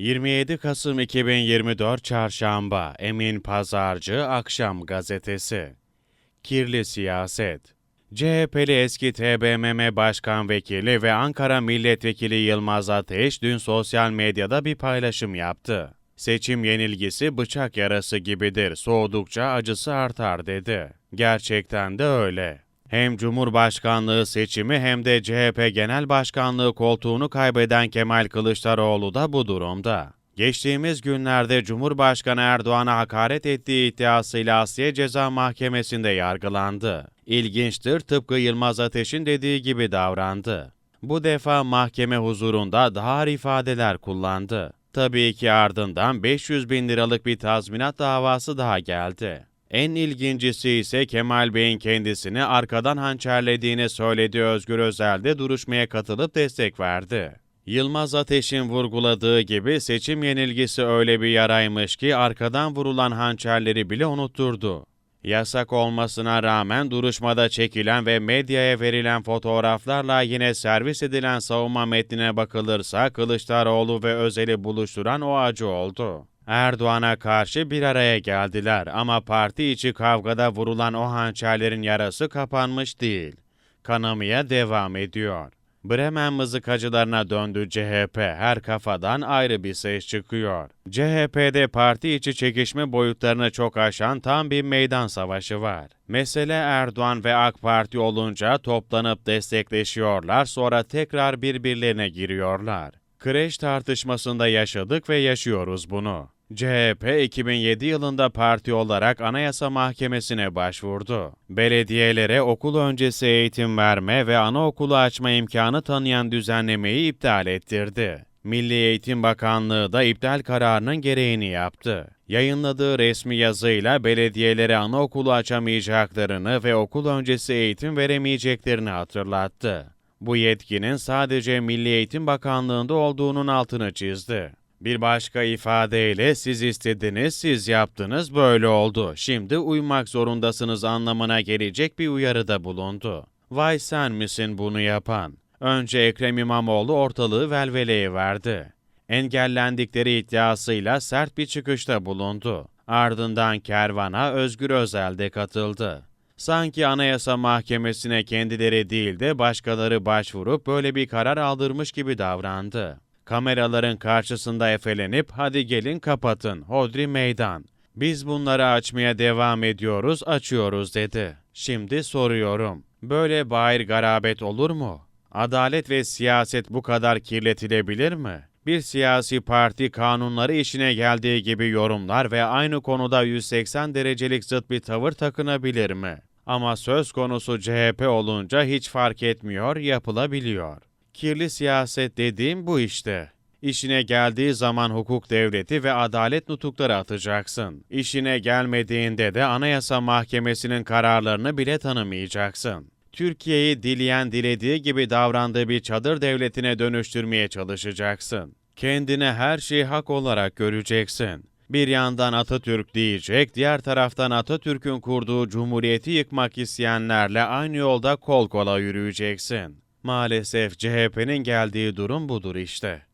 27 Kasım 2024 Çarşamba Emin Pazarcı Akşam Gazetesi Kirli Siyaset CHP'li eski TBMM Başkan Vekili ve Ankara Milletvekili Yılmaz Ateş dün sosyal medyada bir paylaşım yaptı. Seçim yenilgisi bıçak yarası gibidir, soğudukça acısı artar dedi. Gerçekten de öyle. Hem Cumhurbaşkanlığı seçimi hem de CHP Genel Başkanlığı koltuğunu kaybeden Kemal Kılıçdaroğlu da bu durumda. Geçtiğimiz günlerde Cumhurbaşkanı Erdoğan'a hakaret ettiği iddiasıyla Asliye Ceza Mahkemesi'nde yargılandı. İlginçtir tıpkı Yılmaz Ateş'in dediği gibi davrandı. Bu defa mahkeme huzurunda daha ağır ifadeler kullandı. Tabii ki ardından 500 bin liralık bir tazminat davası daha geldi. En ilgincisi ise Kemal Bey'in kendisini arkadan hançerlediğini söylediği Özgür Özel de duruşmaya katılıp destek verdi. Yılmaz Ateş'in vurguladığı gibi seçim yenilgisi öyle bir yaraymış ki arkadan vurulan hançerleri bile unutturdu. Yasak olmasına rağmen duruşmada çekilen ve medyaya verilen fotoğraflarla yine servis edilen savunma metnine bakılırsa Kılıçdaroğlu ve Özel'i buluşturan o acı oldu. Erdoğan'a karşı bir araya geldiler ama parti içi kavgada vurulan o hançerlerin yarası kapanmış değil. Kanamaya devam ediyor. Bremen mızıkacılarına döndü CHP. Her kafadan ayrı bir ses çıkıyor. CHP'de parti içi çekişme boyutlarını çok aşan tam bir meydan savaşı var. Mesele Erdoğan ve AK Parti olunca toplanıp destekleşiyorlar sonra tekrar birbirlerine giriyorlar. Kreş tartışmasında yaşadık ve yaşıyoruz bunu. CHP 2007 yılında parti olarak Anayasa Mahkemesi'ne başvurdu. Belediyelere okul öncesi eğitim verme ve anaokulu açma imkanı tanıyan düzenlemeyi iptal ettirdi. Milli Eğitim Bakanlığı da iptal kararının gereğini yaptı. Yayınladığı resmi yazıyla belediyelere anaokulu açamayacaklarını ve okul öncesi eğitim veremeyeceklerini hatırlattı. Bu yetkinin sadece Milli Eğitim Bakanlığı'nda olduğunun altını çizdi. Bir başka ifadeyle siz istediniz, siz yaptınız, böyle oldu. Şimdi uymak zorundasınız anlamına gelecek bir uyarıda bulundu. Vay sen misin bunu yapan? Önce Ekrem İmamoğlu ortalığı velveleye verdi. Engellendikleri iddiasıyla sert bir çıkışta bulundu. Ardından kervana Özgür Özel de katıldı. Sanki Anayasa Mahkemesi'ne kendileri değil de başkaları başvurup böyle bir karar aldırmış gibi davrandı. Kameraların karşısında efelenip hadi gelin kapatın, hodri meydan. Biz bunları açmaya devam ediyoruz, açıyoruz dedi. Şimdi soruyorum, böyle bayir garabet olur mu? Adalet ve siyaset bu kadar kirletilebilir mi? Bir siyasi parti kanunları işine geldiği gibi yorumlar ve aynı konuda 180 derecelik zıt bir tavır takınabilir mi? Ama söz konusu CHP olunca hiç fark etmiyor, yapılabiliyor. Kirli siyaset dediğim bu işte. İşine geldiği zaman hukuk devleti ve adalet nutukları atacaksın. İşine gelmediğinde de Anayasa Mahkemesi'nin kararlarını bile tanımayacaksın. Türkiye'yi dileyen dilediği gibi davrandığı bir çadır devletine dönüştürmeye çalışacaksın. Kendine her şeyi hak olarak göreceksin. Bir yandan Atatürk diyecek, diğer taraftan Atatürk'ün kurduğu cumhuriyeti yıkmak isteyenlerle aynı yolda kol kola yürüyeceksin. Maalesef CHP'nin geldiği durum budur işte.